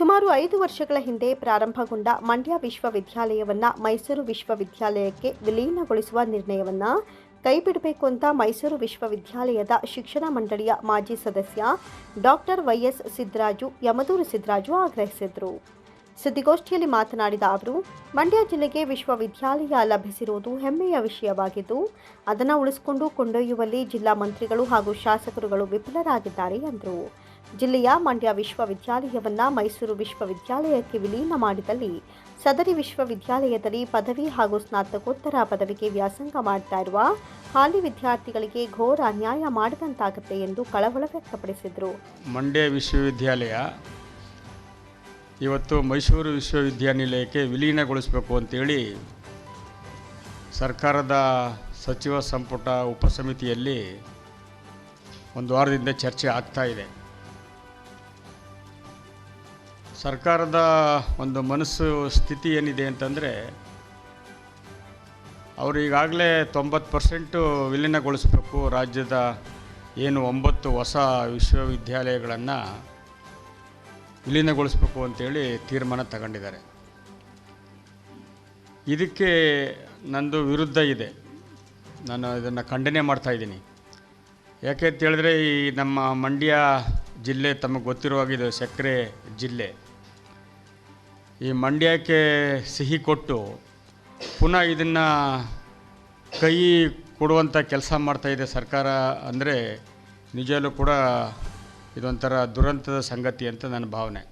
ಸುಮಾರು ಐದು ವರ್ಷಗಳ ಹಿಂದೆ ಪ್ರಾರಂಭಗೊಂಡ ಮಂಡ್ಯ ವಿಶ್ವವಿದ್ಯಾಲಯವನ್ನು ಮೈಸೂರು ವಿಶ್ವವಿದ್ಯಾಲಯಕ್ಕೆ ವಿಲೀನಗೊಳಿಸುವ ನಿರ್ಣಯವನ್ನು ಕೈಬಿಡಬೇಕು ಅಂತ ಮೈಸೂರು ವಿಶ್ವವಿದ್ಯಾಲಯದ ಶಿಕ್ಷಣ ಮಂಡಳಿಯ ಮಾಜಿ ಸದಸ್ಯ ಡಾಕ್ಟರ್ ವೈಎಸ್ ಸಿದ್ದರಾಜು ಯಮದೂರು ಸಿದ್ದರಾಜು ಆಗ್ರಹಿಸಿದರು. ಸುದ್ದಿಗೋಷ್ಠಿಯಲ್ಲಿ ಮಾತನಾಡಿದ ಅವರು, ಮಂಡ್ಯ ಜಿಲ್ಲೆಗೆ ವಿಶ್ವವಿದ್ಯಾಲಯ ಲಭಿಸಿರುವುದು ಹೆಮ್ಮೆಯ ವಿಷಯವಾಗಿದ್ದು, ಅದನ್ನು ಉಳಿಸಿಕೊಂಡು ಕೊಂಡೊಯ್ಯುವಲ್ಲಿ ಜಿಲ್ಲಾ ಮಂತ್ರಿಗಳು ಹಾಗೂ ಶಾಸಕರುಗಳು ವಿಫಲರಾಗಿದ್ದಾರೆ ಎಂದರು. ಜಿಲ್ಲೆಯ ಮಂಡ್ಯ ವಿಶ್ವವಿದ್ಯಾಲಯವನ್ನು ಮೈಸೂರು ವಿಶ್ವವಿದ್ಯಾಲಯಕ್ಕೆ ವಿಲೀನ ಮಾಡಿದಲ್ಲಿ ಸದರಿ ವಿಶ್ವವಿದ್ಯಾಲಯದಲ್ಲಿ ಪದವಿ ಹಾಗೂ ಸ್ನಾತಕೋತ್ತರ ಪದವಿಗೆ ವ್ಯಾಸಂಗ ಮಾಡ್ತಾ ಇರುವ ಹಾಲಿ ವಿದ್ಯಾರ್ಥಿಗಳಿಗೆ ಘೋರ ಅನ್ಯಾಯ ಮಾಡಿದಂತಾಗುತ್ತೆ ಎಂದು ಕಳವಳ ವ್ಯಕ್ತಪಡಿಸಿದರು. ಮಂಡ್ಯ ವಿಶ್ವವಿದ್ಯಾಲಯ ಇವತ್ತು ಮೈಸೂರು ವಿಶ್ವವಿದ್ಯಾನಿಲಯಕ್ಕೆ ವಿಲೀನಗೊಳಿಸಬೇಕು ಅಂತೇಳಿ ಸರ್ಕಾರದ ಸಚಿವ ಸಂಪುಟ ಉಪಸಮಿತಿಯಲ್ಲಿ ಒಂದು ವಾರದಿಂದ ಚರ್ಚೆ ಆಗ್ತಾ ಇದೆ. ಸರ್ಕಾರದ ಒಂದು ಮನಸ್ಸು ಸ್ಥಿತಿ ಏನಿದೆ ಅಂತಂದರೆ, ಅವರು ಈಗಾಗಲೇ ತೊಂಬತ್ತು ಪರ್ಸೆಂಟು ವಿಲೀನಗೊಳಿಸಬೇಕು. ರಾಜ್ಯದ ಏನು ಒಂಬತ್ತು ಹೊಸ ವಿಶ್ವವಿದ್ಯಾಲಯಗಳನ್ನು ವಿಲೀನಗೊಳಿಸಬೇಕು ಅಂತೇಳಿ ತೀರ್ಮಾನ ತಗೊಂಡಿದ್ದಾರೆ. ಇದಕ್ಕೆ ನಂದು ವಿರುದ್ಧ ಇದೆ. ನಾನು ಇದನ್ನು ಖಂಡನೆ ಮಾಡ್ತಾಯಿದ್ದೀನಿ ಯಾಕೆ ಅಂತ ಹೇಳಿದ್ರೆ, ಈ ನಮ್ಮ ಮಂಡ್ಯ ಜಿಲ್ಲೆ ತಮಗೆ ಗೊತ್ತಿರುವಾಗಿದೆ ಸಕ್ಕರೆ ಜಿಲ್ಲೆ. ಈ ಮಂಡ್ಯಕ್ಕೆ ಸಿಹಿ ಕೊಟ್ಟು ಪುನಃ ಇದನ್ನು ಕೈ ಕೊಡುವಂಥ ಕೆಲಸ ಮಾಡ್ತಾಯಿದೆ ಸರ್ಕಾರ ಅಂದರೆ ನಿಜಲೂ ಕೂಡ ಇದೊಂಥರ ದುರಂತದ ಸಂಗತಿ ಅಂತ ನನ್ನ ಭಾವನೆ.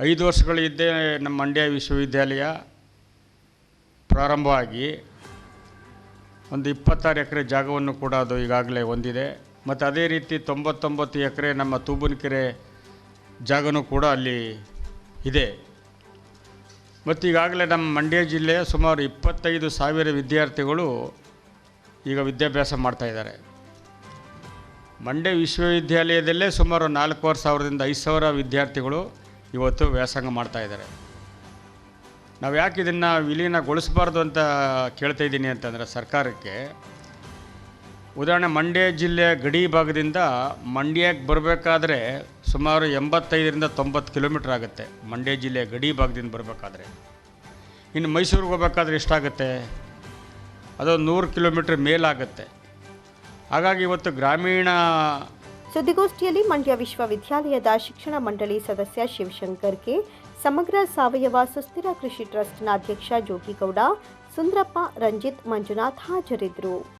ಐದು ವರ್ಷಗಳಿದ್ದೇ ನಮ್ಮ ಮಂಡ್ಯ ವಿಶ್ವವಿದ್ಯಾಲಯ ಪ್ರಾರಂಭವಾಗಿ ಒಂದು ಇಪ್ಪತ್ತಾರು ಎಕರೆ ಜಾಗವನ್ನು ಕೂಡ ಅದು ಈಗಾಗಲೇ ಹೊಂದಿದೆ. ಮತ್ತು ಅದೇ ರೀತಿ ತೊಂಬತ್ತೊಂಬತ್ತು ಎಕರೆ ನಮ್ಮ ತೂಬನಕೆರೆ ಜಾಗನೂ ಕೂಡ ಅಲ್ಲಿ ಇದೆ. ಮತ್ತು ಈಗಾಗಲೇ ನಮ್ಮ ಮಂಡ್ಯ ಜಿಲ್ಲೆಯ ಸುಮಾರು ಇಪ್ಪತ್ತೈದು ಸಾವಿರ ವಿದ್ಯಾರ್ಥಿಗಳು ಈಗ ವಿದ್ಯಾಭ್ಯಾಸ ಮಾಡ್ತಾಯಿದ್ದಾರೆ ಮಂಡ್ಯ ವಿಶ್ವವಿದ್ಯಾಲಯದಲ್ಲೇ ಸುಮಾರು ನಾಲ್ಕೂವರೆ ಸಾವಿರದಿಂದ ಐದು ಸಾವಿರ ವಿದ್ಯಾರ್ಥಿಗಳು ಇವತ್ತು ವ್ಯಾಸಂಗ ಮಾಡ್ತಾಯಿದ್ದಾರೆ ನಾವು ಯಾಕೆ ಇದನ್ನು ವಿಲೀನಗೊಳಿಸಬಾರ್ದು ಅಂತ ಕೇಳ್ತಾ ಇದ್ದೀನಿ ಅಂತಂದರೆ ಸರ್ಕಾರಕ್ಕೆ ಉದಾಹರಣೆ, ಮಂಡ್ಯ ಜಿಲ್ಲೆಯ ಗಡಿ ಭಾಗದಿಂದ ಮಂಡ್ಯಕ್ಕೆ ಬರಬೇಕಾದ್ರೆ ಸುಮಾರು ಎಂಬತ್ತೈದರಿಂದ ತೊಂಬತ್ತು ಕಿಲೋಮೀಟ್ರ್ ಆಗುತ್ತೆ. ಮಂಡ್ಯ ಜಿಲ್ಲೆಯ ಗಡಿ ಭಾಗದಿಂದ ಬರಬೇಕಾದ್ರೆ. ಇನ್ನು ಮೈಸೂರಿಗೆ ಹೋಗ್ಬೇಕಾದ್ರೆ ಎಷ್ಟಾಗುತ್ತೆ ಅದು ನೂರು ಕಿಲೋಮೀಟ್ರ್ ಮೇಲಾಗುತ್ತೆ. ಹಾಗಾಗಿ ಇವತ್ತು ಗ್ರಾಮೀಣ ಸುದ್ದಿಗೋಷ್ಠಿಯಲ್ಲಿ ಮಂಡ್ಯ ವಿಶ್ವವಿದ್ಯಾಲಯದ ಶಿಕ್ಷಣ ಮಂಡಳಿ ಸದಸ್ಯ ಶಿವಶಂಕರ್ ಕೆ, ಸಮಗ್ರ ಸಾವಯವ ಸುಸ್ಥಿರ ಕೃಷಿ ಟ್ರಸ್ಟ್ನ ಅಧ್ಯಕ್ಷ ಜೋಗಿಗೌಡ, ಸುಂದ್ರಪ್ಪ, ರಂಜಿತ್ ಮಂಜುನಾಥ್ ಹಾಜರಿದ್ದರು.